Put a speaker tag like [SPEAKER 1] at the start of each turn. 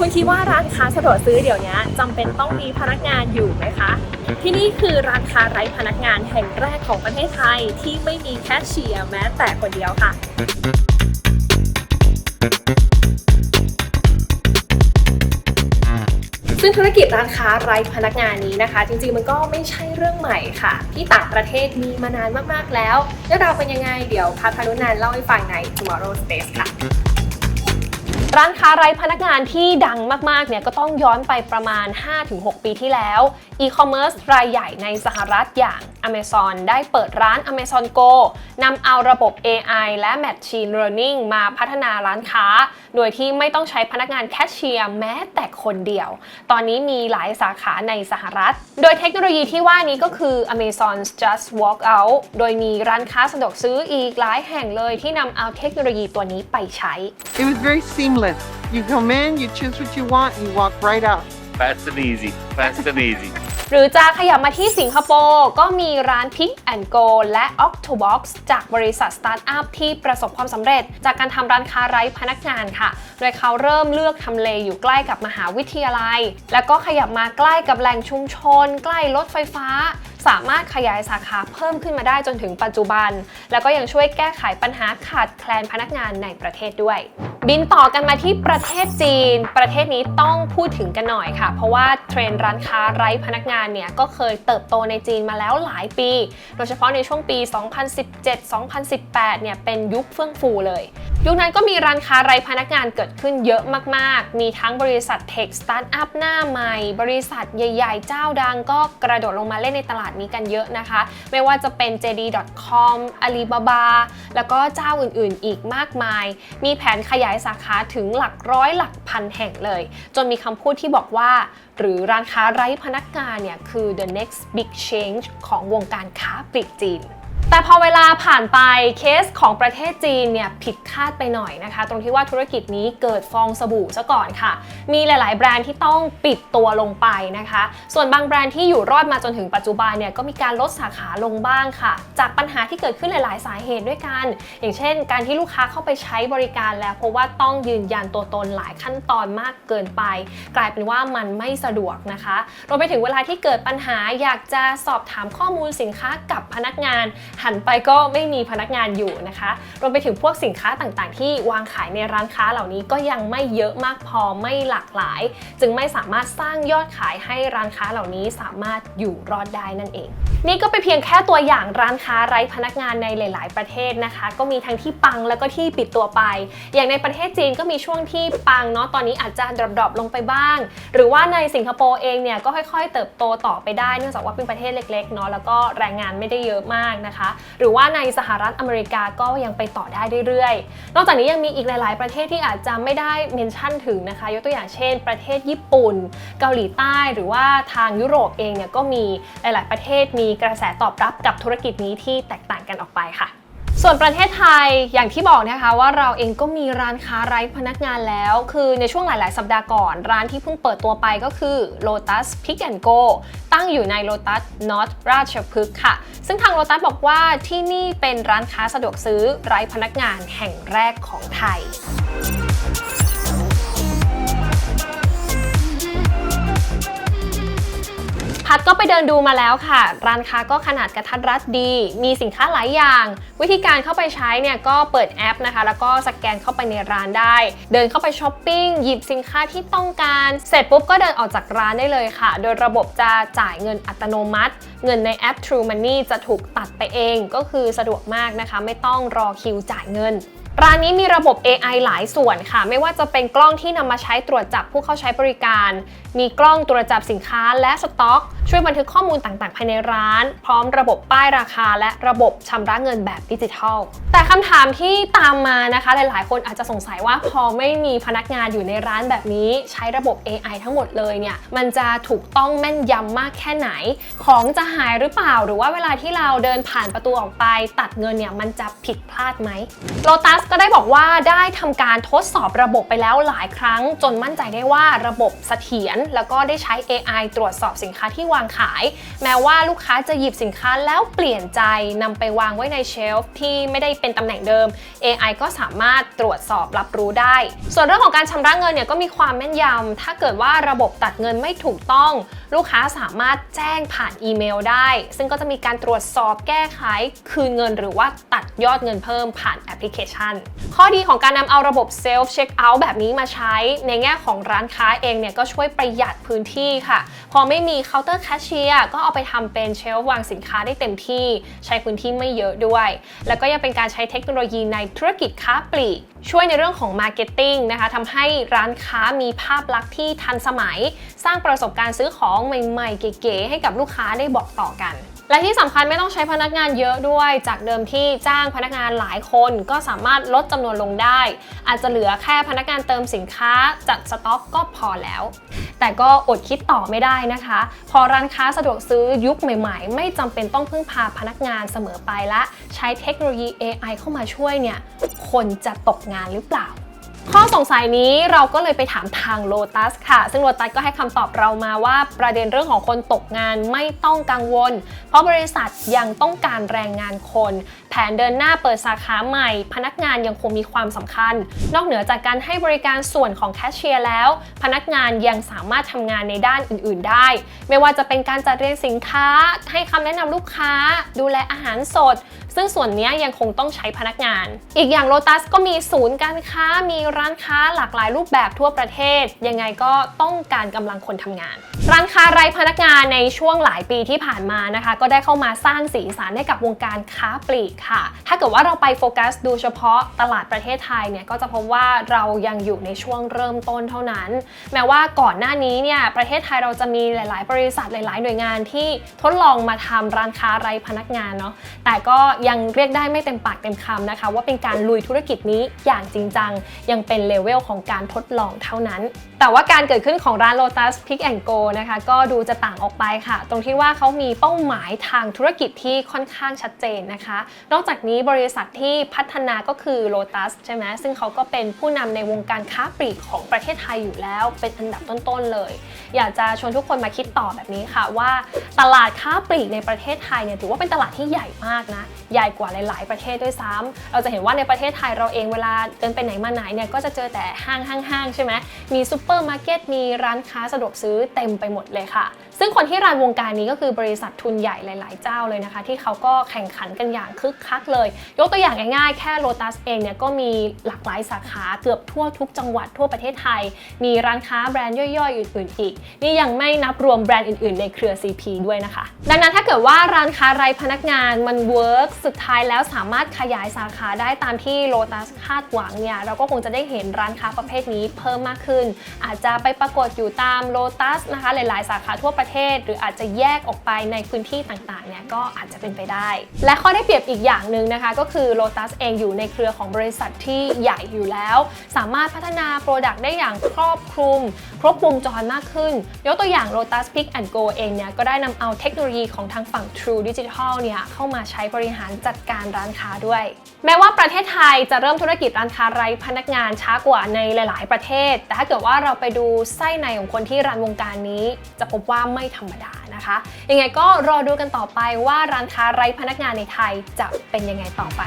[SPEAKER 1] คุณคิดว่าร้านค้าสะดวกซื้อเดี๋ยวนี้จำเป็นต้องมีพนักงานอยู่ไหมคะ ที่นี่คือร้านค้าไร้พนักงานแห่งแรกของประเทศไทยที่ไม่มีแคชเชียร์แม้แต่คนเดียวค่ะ ซึ่งธุรกิจร้านค้าไร้พนักงานนี้นะคะ จริงๆมันก็ไม่ใช่เรื่องใหม่ค่ะ ที่ต่างประเทศมีมานานมากๆแล้วเรื่องราวเป็นยังไงเดี๋ยวพัฒนุนันท์เล่าให้ฟังใน Tomorrow Space ค่ะ ร้านค้าไร้พนักงานที่ดังมากๆเนี่ยก็ต้องย้อนไปประมาณ 5-6 ปีที่แล้วอีคอมเมิร์ซรายใหญ่ในสหรัฐอย่าง Amazon ได้เปิดร้าน Amazon Go นำเอาระบบ AI และ Machine Learning มาพัฒนาร้านค้า โดยที่ไม่ต้องใช้พนักงานแคชเชียร์แม้แต่คนเดียว ตอนนี้มีหลายสาขาในสหรัฐ โดยเทคโนโลยีที่ว่านี้ก็คือ Amazon's Just Walk Out โดยมีร้านค้าสะดวกซื้ออีกหลายแห่งเลยที่นำเอาเทคโนโลยีตัวนี้ไปใช้
[SPEAKER 2] It was very seamless. You come in, you choose what you want, you walk right out.
[SPEAKER 3] Fast and easy. Fast and easy.
[SPEAKER 1] หรือจะขยับมาที่สิงคโปร์ก็มีร้าน Pick and Go และ Octobox จากบริษัทสตาร์ทอัพที่ประสบความสำเร็จ จากการทำร้านค้าไร้พนักงานค่ะ โดยเขาเริ่มเลือกทำเลอยู่ใกล้กับมหาวิทยาลัย แล้วก็ขยับมาใกล้กับแหล่งชุมชน ใกล้รถไฟฟ้า สามารถขยายสาขาเพิ่มขึ้นมาได้จนถึงปัจจุบัน แล้วก็ยังช่วยแก้ไขปัญหาขาดแคลนพนักงานในประเทศด้วย บินต่อกันมาที่ประเทศจีน ประเทศนี้ต้องพูดถึงกันหน่อยค่ะ เพราะว่าเทรนด์ร้านค้าไร้พนักงานเนี่ยก็เคยเติบโตในจีนมาแล้วหลายปี โดยเฉพาะในช่วงปี 2017-2018 เนี่ยเป็นยุคเฟื่องฟูเลย ยุคนั้นก็มีร้านค้าไร้พนักงานเกิดขึ้นเยอะมากๆ มีทั้งบริษัทเทคสตาร์ทอัพหน้าใหม่ บริษัทใหญ่ ๆ เจ้าดังก็กระโดดลงมาเล่นในตลาดนี้กันเยอะนะคะ ไม่ว่าจะเป็น JD.com Alibaba แล้วก็เจ้าอื่นๆ อีกมากมาย มีแผนขยายสาขาถึงหลักร้อยหลักพันแห่งเลย จนมีคำพูดที่บอกว่า หรือร้านค้าไร้พนักงานเนี่ยคือ the next big change ของวงการค้าปลีกจีน แต่พอเวลาผ่านไปเคสของประเทศจีนเนี่ยผิดคาดไปหน่อยนะคะ ตรงที่ว่าธุรกิจนี้เกิดฟองสบู่ซะก่อนค่ะ มีหลาย ๆ แบรนด์ที่ต้องปิดตัวลงไปนะคะ ส่วนบางแบรนด์ที่อยู่รอดมาจนถึงปัจจุบันเนี่ยก็มีการลดสาขาลงบ้างค่ะ จากปัญหาที่เกิดขึ้นหลาย ๆ สาเหตุด้วยกัน อย่างเช่น การที่ลูกค้าเข้าไปใช้บริการแล้ว เพราะว่าต้องยืนยันตัวตนหลายขั้นตอนมากเกินไป กลายเป็นว่ามันไม่สะดวกนะคะรวมไปถึงเวลาที่เกิดปัญหาอยากจะสอบถามข้อมูลสินค้ากับพนักงานหันไปก็ไม่มีพนักงานอยู่นะคะ รวมไปถึงพวกสินค้าต่างๆ ที่วางขายในร้านค้าเหล่านี้ก็ยังไม่เยอะมากพอไม่หลากหลาย จึงไม่สามารถสร้างยอดขายให้ร้านค้าเหล่านี้สามารถอยู่รอดได้นั่นเอง นี่ก็เป็นเพียงแค่ตัวอย่างร้านค้าไร้พนักงานในหลาย ๆ ประเทศนะคะ ก็มีทั้งที่ปังแล้วก็ที่ปิดตัวไป อย่างในประเทศจีนก็มีช่วงที่ปังเนาะตอนนี้อาจจะดรอปๆลงไปบ้าง หรือว่าในสิงคโปร์เองเนี่ยก็ค่อย ๆ เติบโตต่อไปได้เนื่องจากว่าเป็นประเทศเล็ก ๆ เนาะแล้วก็แรงงานไม่ได้เยอะมากนะคะหรือว่าในสหรัฐอเมริกาก็ยังไปต่อได้เรื่อยๆ นอกจากนี้ยังมีอีกหลาย ๆ ประเทศที่อาจจะไม่ได้เมนชั่นถึงนะคะ ยกตัวอย่างเช่น ประเทศญี่ปุ่น เกาหลีใต้หรือว่าทางยุโรปเองเนี่ยก็มีหลาย ๆ ประเทศมีกระแสตอบรับกับธุรกิจนี้ที่แตกต่างกันออกไปค่ะ ส่วนประเทศไทยอย่างที่บอกนะคะว่าเราเองก็มีร้านค้าไร้พนักงานแล้ว คือในช่วงหลาย ๆ สัปดาห์ก่อน ร้านที่เพิ่งเปิดตัวไปก็คือ Lotus Pick and Go ตั้งอยู่ใน Lotus North ราชพฤกษ์ค่ะ ซึ่งทาง Lotus บอกว่าที่นี่เป็นร้านค้าสะดวกซื้อไร้พนักงานแห่งแรกของไทย พัดก็ไปเดินดูมาแล้วค่ะ ร้านค้าก็ขนาดกระทัดรัดดี มีสินค้าหลายอย่าง วิธีการเข้าไปใช้เนี่ยก็เปิดแอปนะคะ แล้วก็สแกนเข้าไปในร้านได้ เดินเข้าไปช้อปปิ้งหยิบสินค้าที่ต้องการ เสร็จปุ๊บก็เดินออกจากร้านได้เลยค่ะ โดยระบบจะจ่ายเงินอัตโนมัติ เงินในแอป True Money จะถูกตัดไปเอง ก็คือสะดวกมากนะคะ ไม่ต้องรอคิวจ่ายเงินร้านนี้มีระบบ AI หลายส่วนค่ะ ไม่ว่าจะเป็นกล้องที่นำมาใช้ตรวจจับผู้เข้าใช้บริการ มีกล้องตรวจจับสินค้าและสต็อก ช่วยบันทึกข้อมูลต่างๆ ภายในร้าน พร้อมระบบป้ายราคา และระบบชำระเงินแบบดิจิทัล แต่คำถามที่ตามมานะคะ หลายๆ คนอาจจะสงสัยว่าพอไม่มีพนักงานอยู่ในร้านแบบนี้ ใช้ระบบ AI ทั้งหมดเลยเนี่ยมันจะถูกต้องแม่นยำมากแค่ไหน ของจะหายหรือเปล่า หรือว่าเวลาที่เราเดินผ่านประตูออกไป ตัดเงินเนี่ยมันจะผิดพลาดไหม Lotus ก็ได้บอกว่าได้ทำการทดสอบระบบไปแล้วหลายครั้ง จนมั่นใจได้ว่าระบบเสถียรแล้วก็ได้ใช้ AI ตรวจสอบสินค้าที่วางขาย แม้ว่าลูกค้าจะหยิบสินค้าแล้วเปลี่ยนใจนำไปวางไว้ในเชลฟ์ที่ไม่ได้เป็นตำแหน่งเดิม AI ก็สามารถตรวจสอบรับรู้ได้ ส่วนเรื่องของการชำระเงินเนี่ยก็มีความแม่นยำ ถ้าเกิดว่าระบบตัดเงินไม่ถูกต้อง ลูกค้าสามารถแจ้งผ่านอีเมลได้ ซึ่งก็จะมีการตรวจสอบแก้ไขคืนเงิน หรือว่าตัดยอดเงินเพิ่มผ่านแอปพลิเคชัน ข้อดีของการนำเอาระบบ Self Checkout แบบนี้มาใช้ ในแง่ของร้านค้าเองเนี่ยก็ช่วยประหยัดพื้นที่ค่ะ พอไม่มีเคาน์เตอร์คชเชียร์ก็เอาไปทำเป็นเชลฟ์วางสินค้าได้เต็มที่ใช้พื้นที่ไม่เยอะด้วย แล้วก็ยังเป็นการใช้เทคโนโลยีในธุรกิจค้าปลีก ช่วยในเรื่องของ Marketing นะคะทำให้ร้านค้ามีภาพลักษณ์ที่ทันสมัย สร้างประสบการณ์ซื้อของใหม่ๆ เก๋ๆให้กับลูกค้าได้บอกต่อกันและที่สำคัญไม่ต้องใช้พนักงานเยอะด้วย จากเดิมที่จ้างพนักงานหลายคนก็สามารถลดจำนวนลงได้ อาจจะเหลือแค่พนักงานเติมสินค้าจัดสต็อกก็พอแล้ว แต่ก็อดคิดต่อไม่ได้นะคะ พอร้านค้าสะดวกซื้อยุคใหม่ ๆ ไม่จำเป็นต้องพึ่งพาพนักงานเสมอไปและ ใช้เทคโนโลยี AI เข้ามาช่วยเนี่ย คนจะตกงานหรือเปล่า ข้อสงสัยนี้เราก็เลยไปถามทาง Lotus ค่ะ ซึ่ง Lotus ก็ให้คำตอบเรามาว่าประเด็นเรื่องของคนตกงานไม่ต้องกังวล เพราะบริษัทยังต้องการแรงงานคน แผนเดินหน้าเปิดสาขาใหม่ พนักงานยังคงมีความสำคัญ นอกเหนือจากการให้บริการส่วนของแคชเชียร์แล้ว พนักงานยังสามารถทำงานในด้านอื่น ๆ ได้ ไม่ว่าจะเป็นการจัดเรียงสินค้า ให้คำแนะนำลูกค้า ดูแลอาหารสด ซึ่งส่วนนี้ยังคงต้องใช้พนักงาน อีกอย่าง Lotus ก็มีศูนย์การค้ามีร้านค้าหลากหลายรูปแบบทั่วประเทศ ยังไงก็ต้องการกำลังคนทำงาน ร้านค้าไร้พนักงานในช่วงหลายปีที่ผ่านมานะคะ ก็ได้เข้ามาสร้างสีสันให้กับวงการค้าปลีกค่ะ ถ้าเกิดว่าเราไปโฟกัสดูเฉพาะตลาดประเทศไทยเนี่ยก็จะพบว่าเรายังอยู่ในช่วงเริ่มต้นเท่านั้น แม้ว่าก่อนหน้านี้เนี่ยประเทศไทยเราจะมีหลาย ๆ บริษัทหลาย ๆ หน่วยงานที่ทดลองมาทำร้านค้าไร้พนักงานเนาะแต่ก็ยังเรียกได้ไม่เต็มปากเต็มคำนะคะ ว่าเป็นการลุยธุรกิจนี้อย่างจริงจังยังเป็นเลเวลของการทดลองเท่านั้น แต่ว่าการเกิดขึ้นของร้าน Lotus Pick and Go นะคะ ก็ดูจะต่างออกไปค่ะ ตรงที่ว่าเขามีเป้าหมายทางธุรกิจที่ค่อนข้างชัดเจนนะคะ นอกจากนี้บริษัทที่พัฒนาก็คือ Lotus ใช่ไหมซึ่งเขาก็เป็นผู้นำในวงการค้าปลีกของประเทศไทยอยู่แล้ว เป็นอันดับต้นๆเลย อยากจะชวนทุกคนมาคิดต่อแบบนี้ค่ะว่าตลาดค้าปลีกในประเทศไทยเนี่ยถือว่าเป็นตลาดที่ใหญ่มากนะใหญ่กว่าหลาย ๆ ประเทศด้วยซ้ำเราจะเห็นว่าในประเทศไทยเราเองเวลาเดินไปไหนมาไหนเนี่ยก็จะเจอแต่ห้างห้างห้างใช่ไหมมีซูเปอร์มาร์เก็ตมีร้านค้าสะดวกซื้อเต็มไปหมดเลยค่ะ ซึ่งคนที่รันวงการนี้ก็คือบริษัททุนใหญ่หลาย ๆ เจ้าเลยนะคะ ที่เขาก็แข่งขันกันอย่างคึกคักเลย ยกตัวอย่างง่ายๆ แค่ Lotus เองเนี่ยก็มีหลากหลายสาขาเกือบทั่วทุกจังหวัดทั่วประเทศไทย มีร้านค้าแบรนด์ย่อยๆ อื่น ๆ อีก นี่ยังไม่นับรวมแบรนด์อื่น ๆ ในเครือ CP ด้วยนะคะ ดังนั้นถ้าเกิดว่าร้านค้าไร้พนักงานมันเวิร์กสุดท้ายแล้วสามารถขยายสาขาได้ตามที่ Lotus คาดหวังเนี่ยเราก็คงจะได้เห็นร้านค้าประเภทนี้เพิ่มมากขึ้น อาจจะไปปรากฏอยู่ตาม Lotus นะคะหลาย ๆ สาขาทั่วประเทศ หรืออาจจะแยกออกไปในพื้นที่ต่าง ๆ เนี่ยก็อาจจะเป็นไปได้ และข้อได้เปรียบอีกอย่างหนึ่งนะคะ ก็คือ Lotus เองอยู่ในเครือของบริษัทที่ใหญ่อยู่แล้ว สามารถพัฒนาโปรดักต์ได้อย่างครอบคลุม ครบวงจรมากขึ้น ยกตัวอย่าง Lotus Pick and Go เองเนี่ยก็ได้นำเอาเทคโนโลยีของทางฝั่ง True Digital เนี่ยเข้ามาใช้บริหารจัดการร้านค้าด้วย แม้ว่าประเทศไทยจะเริ่มธุรกิจร้านค้าไร้พนักงานช้ากว่าในหลาย ๆ ประเทศ แต่ถ้าเกิดว่าเราไปดูไส้ในของคนที่รันวงการนี้ จะพบว่าไม่ธรรมดานะคะ ยังไงก็รอดูกันต่อไปว่าร้านค้าไร้พนักงานในไทยจะเป็นยังไงต่อไป